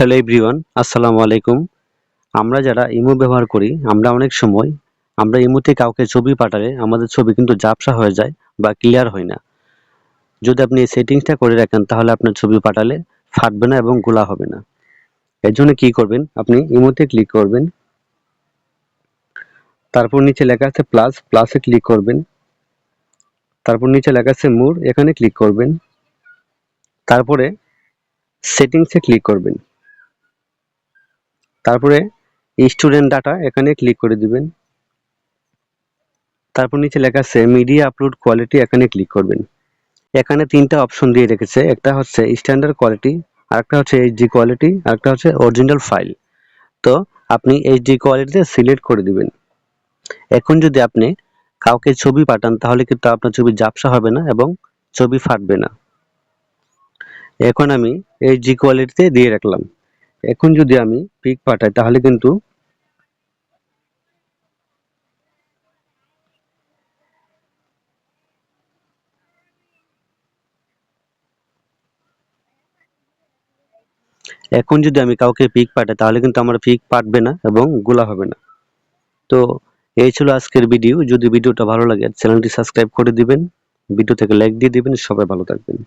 Hello everyone, আসসালামু আলাইকুম। আমরা যারা ইমো ব্যবহার করি, আমরা অনেক সময়, আমরা ইমোতে কাউকে ছবি পাঠালে আমাদের ছবি কিন্তু ঝাপসা হয়ে যায় বা ক্লিয়ার হয় না। যদি আপনি এই সেটিংসটা করে রাখেন, তাহলে আপনার ছবি পাঠালে ফাটবে না এবং গোলা হবে না। এর জন্য কী করবেন? আপনি ইমোতে ক্লিক করবেন। তারপর নিচে লেখা আছে প্লাস, প্লাসে ক্লিক করবেন। তারপর নিচে লেখা আছে মুর, এখানে ক্লিক করবেন। তারপরে সেটিংসে ক্লিক করবেন। তারপরে স্টুডেন্ট ডাটা এখানে ক্লিক করে দিবেন। তারপর নিচে লেখা আছে মিডিয়া আপলোড কোয়ালিটি এখানে ক্লিক করবেন। এখানে তিনটা অপশন দিয়ে রেখেছে, একটা হচ্ছে স্ট্যান্ডার্ড কোয়ালিটি আরেকটা হচ্ছে এইচডি কোয়ালিটি আরেকটা হচ্ছে অরিজিনাল ফাইল তো আপনি এইচডি কোয়ালিটিতে সিলেক্ট করে দিবেন। এখন যদি আপনি কাউকে ছবি পাঠান, তাহলে কিন্তু আপনার ছবি ঝাপসা হবে না এবং ছবি ফাটবে না। এখন আমি এইচডি কোয়ালিটিতে দিয়ে রাখলাম। এখন যদি আমি পিক পাঠাই, তাহলে কিন্তু এখন যদি আমি কাউকে পিক পাঠাই, তাহলে কিন্তু আমার পিক পাঠবে না এবং গোলা হবে না। তো এই ছিল আজকের ভিডিও যদি ভিডিওটা ভালো লাগে চ্যানেলটি সাবস্ক্রাইব করে দিবেন। ভিডিও থেকে লাইক দিয়ে দিবেন। সবাই ভালো থাকবেন।